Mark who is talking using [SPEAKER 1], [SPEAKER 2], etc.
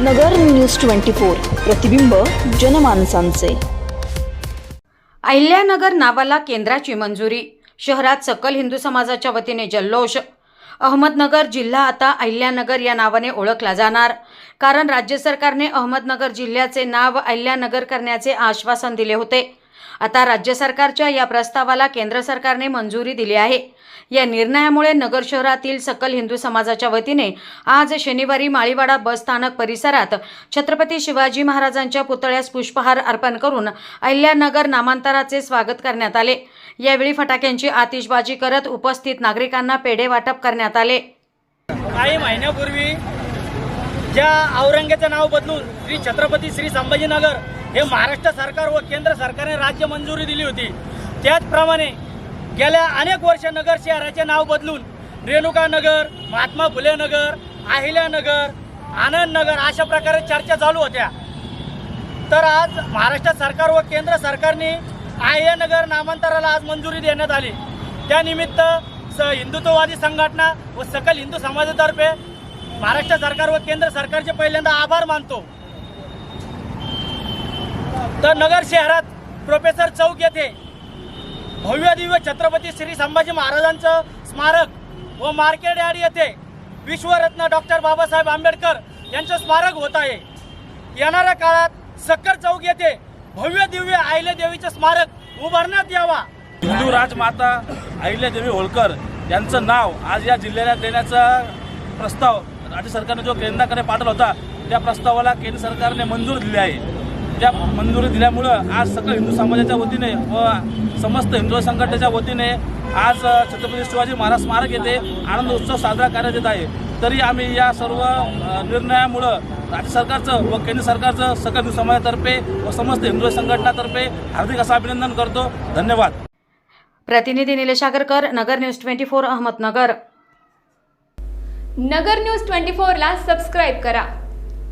[SPEAKER 1] नगर news twenty four प्रतिबिंब जनमानसांचे.
[SPEAKER 2] अहिल्यानगर नावाला केंद्राची मंजुरी शहरात सकल हिंदू समाजाच्या वतीने जल्लोष. अहमदनगर जिल्हा आता अहिल्यानगर या नावाने ओळखला जाणार कारण राज्य सरकारने अहमदनगर जिल्ह्याचे नाव अहिल्यानगर करण्याचे आश्वासन दिले होते. आता राज्य सरकारच्या या प्रस्तावाला केंद्र सरकारने मंजुरी दिली आहे. या निर्णयामुळे नगर शहरातील सकल हिंदू समाजाच्या वतीने आज शनिवारी माळीवाडा बस स्थानक परिसरात छत्रपती शिवाजी महाराजांच्या पुतळ्यास पुष्पहार अर्पण करून अहिल्यानगर नामांतराचे स्वागत करण्यात आले. यावेळी फटाक्यांची आतिषबाजी करत उपस्थित नागरिकांना पेढे वाटप करण्यात आले.
[SPEAKER 3] काही महिन्यापूर्वी ज्या औरंगेचं नाव बदलून श्री छत्रपती श्री संभाजीनगर हे महाराष्ट्र सरकार व केंद्र सरकारने राज्य मंजुरी दिली होती. त्याचप्रमाणे गेल्या अनेक वर्ष नगर शहराचे नाव बदलून रेणुका नगर महात्मा फुले नगर अहिल्यानगर आनंद नगर अशा प्रकारे चर्चा चालू होत्या. तर आज महाराष्ट्र सरकार व केंद्र सरकारने अहिल्यानगर नामांतराला आज मंजुरी देण्यात आली. त्यानिमित्त स हिंदुत्ववादी संघटना व सकल हिंदू समाजातर्फे महाराष्ट्र सरकार व केंद्र सरकारचे पहिल्यांदा आभार मानतो. तर नगर शहरात प्रोफेसर चौक येथे भव्य दिव्य छत्रपती श्री संभाजी महाराजांचं स्मारक व मार्केट यार्ड येथे विश्वरत्न डॉक्टर बाबासाहेब आंबेडकर यांचं स्मारक होत आहे. येणाऱ्या काळात सक्कर चौक येथे भव्य दिव्य आहिले देवीचं स्मारक उभारण्यात यावा.
[SPEAKER 4] हिंदू राजमाता अहिल्यादेवी होळकर यांचं नाव आज या जिल्ह्याला देण्याचा प्रस्ताव राज्य सरकारने जो केंद्राकडे पाठवला होता त्या प्रस्तावाला केंद्र सरकारने मंजूर दिली आहे. त्या मंजुरी दिल्यामुळं आज सकल हिंदू समाजाच्या वतीने व समस्त हिंदू संघटनेच्या वतीने आज छत्रपती शिवाजी महाराज स्मारक येथे आनंद उत्सव साजरा करण्यात येत आहे. तरी आम्ही या सर्व निर्णयामुळं राज्य सरकारचं व केंद्र सरकारचं सकल हिंदू समाजातर्फे व समस्त हिंदू संघटनातर्फे हार्दिक असं अभिनंदन करतो. धन्यवाद.
[SPEAKER 2] प्रतिनिधी Nilesh Agarkar Nagar news twenty four Ahmednagar.
[SPEAKER 5] Nagar news twenty फोरला सबस्क्राईब करा.